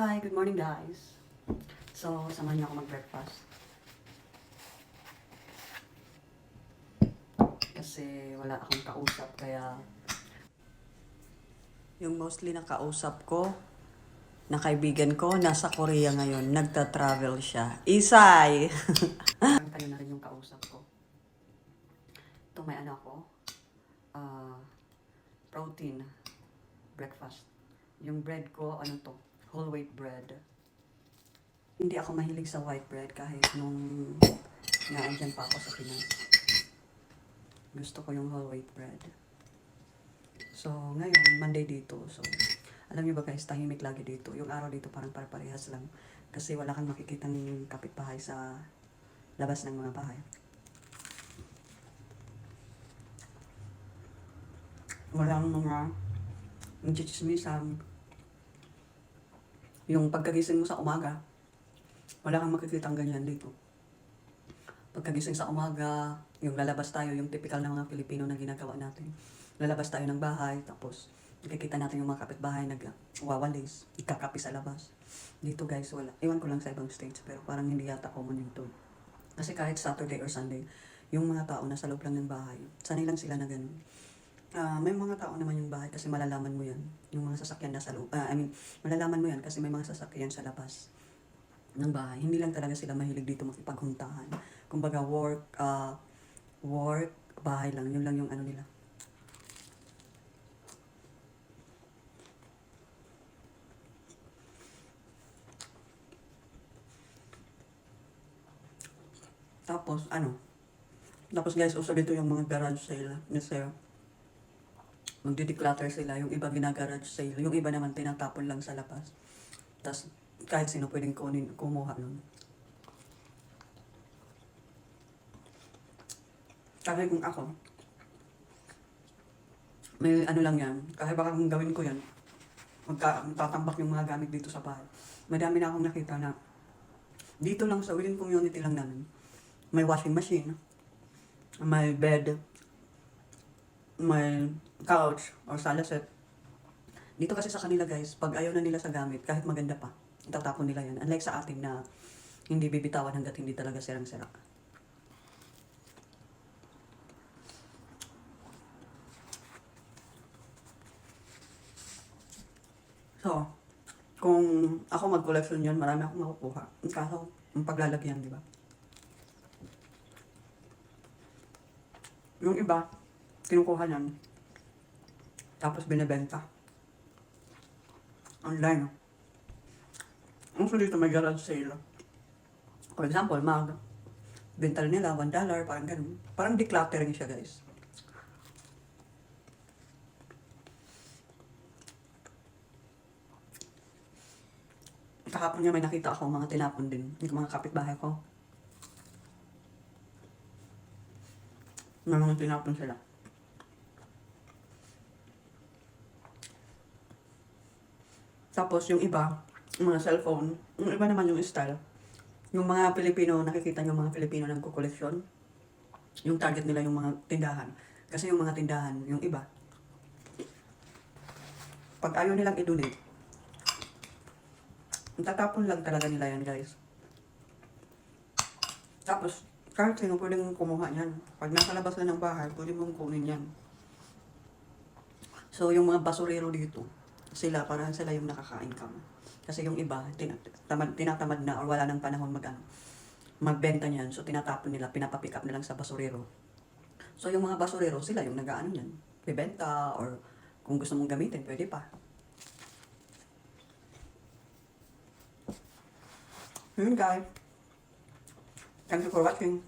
Hi, good morning guys. So, samahan niyo ako mag-breakfast. Kasi wala akong kausap, kaya... Yung mostly na kausap ko, na kaibigan ko, nasa Korea ngayon. Nagta-travel siya. Isay! Kayo na rin yung kausap ko. Ito may ano ako. ah, protein. Breakfast. Yung bread ko, ano to? Whole wheat bread. Hindi ako mahilig sa white bread kahit nung naandyan pa ako sa Pinas. Gusto ko yung whole wheat bread. So, ngayon, Monday dito. So, alam niyo ba guys, tahimik lagi dito. Yung araw dito parang pare-parehas lang. Kasi wala kang makikitang kapitbahay sa labas ng mga bahay. Walang mga nagchichismisan. Yung pagkagising mo sa umaga, wala kang makikitang ganyan dito. Pagkagising sa umaga, yung lalabas tayo, yung typical ng mga Pilipino na ginagawa natin. Lalabas tayo ng bahay, tapos nakikita natin yung mga kapitbahay nag-wawalis, ikakapi sa labas. Dito guys, wala. Iwan ko lang sa ibang states, pero parang hindi yata common dito. Kasi kahit Saturday or Sunday, yung mga tao nasa loob lang ng bahay, sanay lang sila na ganun. Ah, may mga tao naman yung bahay kasi malalaman mo yan. Yung mga sasakyan nasa loob. ah, I mean, malalaman mo yan kasi may mga sasakyan sa labas ng bahay. Hindi lang talaga sila mahilig dito makipaghuntahan. Kumbaga work, ah, work, bahay lang. Yun lang yung ano nila. Tapos, ano? Tapos guys, uso dito yung mga garage sale. Kasi, magdi-declutter sila. Yung iba ginagarage sale. Yung iba naman tinatapon lang sa labas. Tapos, kahit sino pwedeng kunin, kumuha nun. Kasi kung ako, may ano lang yan, kahit baka kung gawin ko yan, magka, tatambak yung mga gamit dito sa bahay. Madami na akong nakita na dito lang sa within community lang namin, may washing machine, may bed, may couch or sala set. Dito kasi sa kanila guys, pag ayaw na nila sa gamit, kahit maganda pa, itatapon nila yan. Unlike sa atin na hindi bibitawan hanggat hindi talaga sirang-sira. So, kung ako mag-collection yan, marami akong makukuha. Kaso, ang paglalagyan, di ba? Yung iba, kinukuha niyan. Tapos binibenta. Online. So dito may garage sale. For example, mag benta nila $1, parang ganun. Parang decluttering siya, guys. Kahapon nga may nakita ako mga tinapon din. Yung mga kapitbahay ko. May mga tinapon sila. Tapos yung iba, mga cellphone, yung iba naman yung style. Yung mga Pilipino, nakikita yung mga Pilipino nagko-collection. Yung target nila yung mga tindahan. Kasi yung mga tindahan, yung iba, pag ayaw nilang i-donate, tatapon lang talaga nila yan, guys. Tapos, kahit sino pwedeng kumuha yan. Pag nasa labas na ng bahay, pwede mong kunin yan. So, yung mga basurero dito, sila, parang sila yung nakaka-income. Kasi yung iba, tinatamad, tinatamad na or wala nang panahon mag, ano, magbenta niyan. So, tinatapon nila, pinapapick up nilang sa basurero. So, yung mga basurero, sila yung nag-ano yan. Bibenta or kung gusto mong gamitin, pwede pa. Yun guys. Thank you for watching.